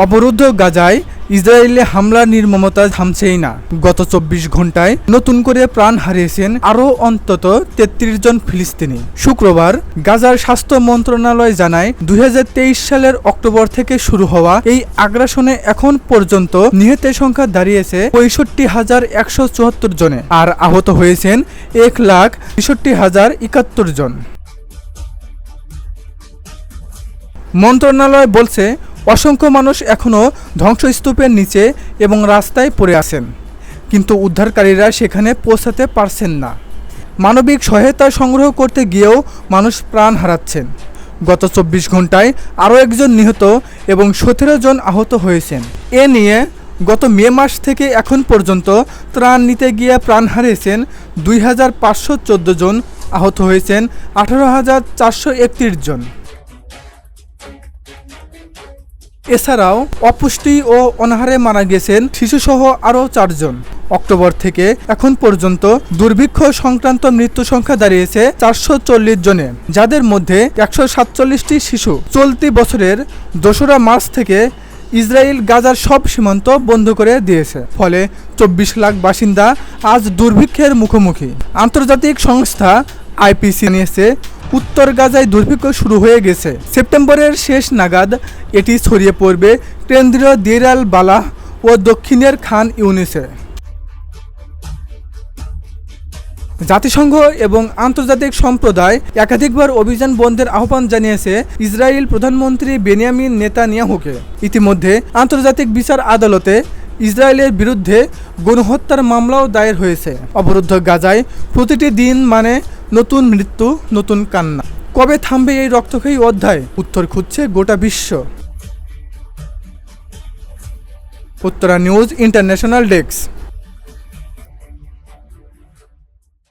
অবরুদ্ধ গাজায় ইসরায়েলে হামলার নির্মমতা থামছেই না। গত চব্বিশ ঘন্টায় নতুন করে প্রাণ হারিয়েছেন আরও অন্তত তেত্রিশ জন ফিলিস্তিনি। শুক্রবার গাজার স্বাস্থ্য মন্ত্রণালয় জানায়, দুই হাজার তেইশ সালের অক্টোবর থেকে শুরু হওয়া এই আগ্রাসনে এখন পর্যন্ত নিহতের সংখ্যা দাঁড়িয়েছে পঁয়ষট্টি হাজার একশো চুয়াত্তর জনে আর আহত হয়েছেন এক লাখ তেষট্টি হাজার একাত্তর জন। মন্ত্রণালয় বলছে অসংখ্য মানুষ এখনও ধ্বংসস্তূপের নিচে এবং রাস্তায় পড়ে আছেন। কিন্তু উদ্ধারকারীরা সেখানে পৌঁছাতে পারছেন না। মানবিক সহায়তা সংগ্রহ করতে গিয়েও মানুষ প্রাণ হারাচ্ছেন। গত চব্বিশ ঘন্টায় আরও একজন নিহত এবং সতেরো জন আহত হয়েছেন। এ নিয়ে গত মে মাস থেকে এখন পর্যন্ত ত্রাণ নিতে গিয়ে প্রাণ হারিয়েছেন দুই হাজার পাঁচশো চোদ্দ জন, আহত হয়েছেন আঠারো জন। এছাড়াও অপুষ্টি ও অনাহারে মারা গেছেন শিশুসহ আরও চারজন। অক্টোবর থেকে এখন পর্যন্ত দুর্ভিক্ষ সংক্রান্ত মৃত্যু সংখ্যা দাঁড়িয়েছে চারশো চল্লিশ জনে, যাদের মধ্যে একশো সাতচল্লিশটি শিশু। চলতি বছরের দোসরা মার্চ থেকে ইসরায়েল গাজার সব সীমান্ত বন্ধ করে দিয়েছে, ফলে চব্বিশ লাখ বাসিন্দা আজ দুর্ভিক্ষের মুখোমুখি। আন্তর্জাতিক সংস্থা আইপিসি নিয়েছে উত্তর গাজায় দুর্ভিক্ষ শুরু হয়ে গেছে। সেপ্টেম্বরের শেষ নাগাদ এটি ছড়িয়ে পড়বে কেন্দ্রীয় দির আল বালাহ ও দক্ষিণের খান ইউনিসে। জাতিসংঘ এবং আন্তর্জাতিক সম্প্রদায় একাধিকবার অভিযান বন্ধের আহ্বান জানিয়েছে ইসরায়েল প্রধানমন্ত্রী বেনিয়ামিন নেতানিয়াহুকে। ইতিমধ্যে আন্তর্জাতিক বিচার আদালতে ইসরায়েলের বিরুদ্ধে গণহত্যার মামলাও দায়ের হয়েছে। অবরুদ্ধ গাজায় প্রতিটি দিন মানে নতুন মৃত্যু, নতুন কান্না। কবে থামবে এই রক্তক্ষয়ী অধ্যায়? উত্তর খুঁজছে গোটা বিশ্ব। Uttara news international desk.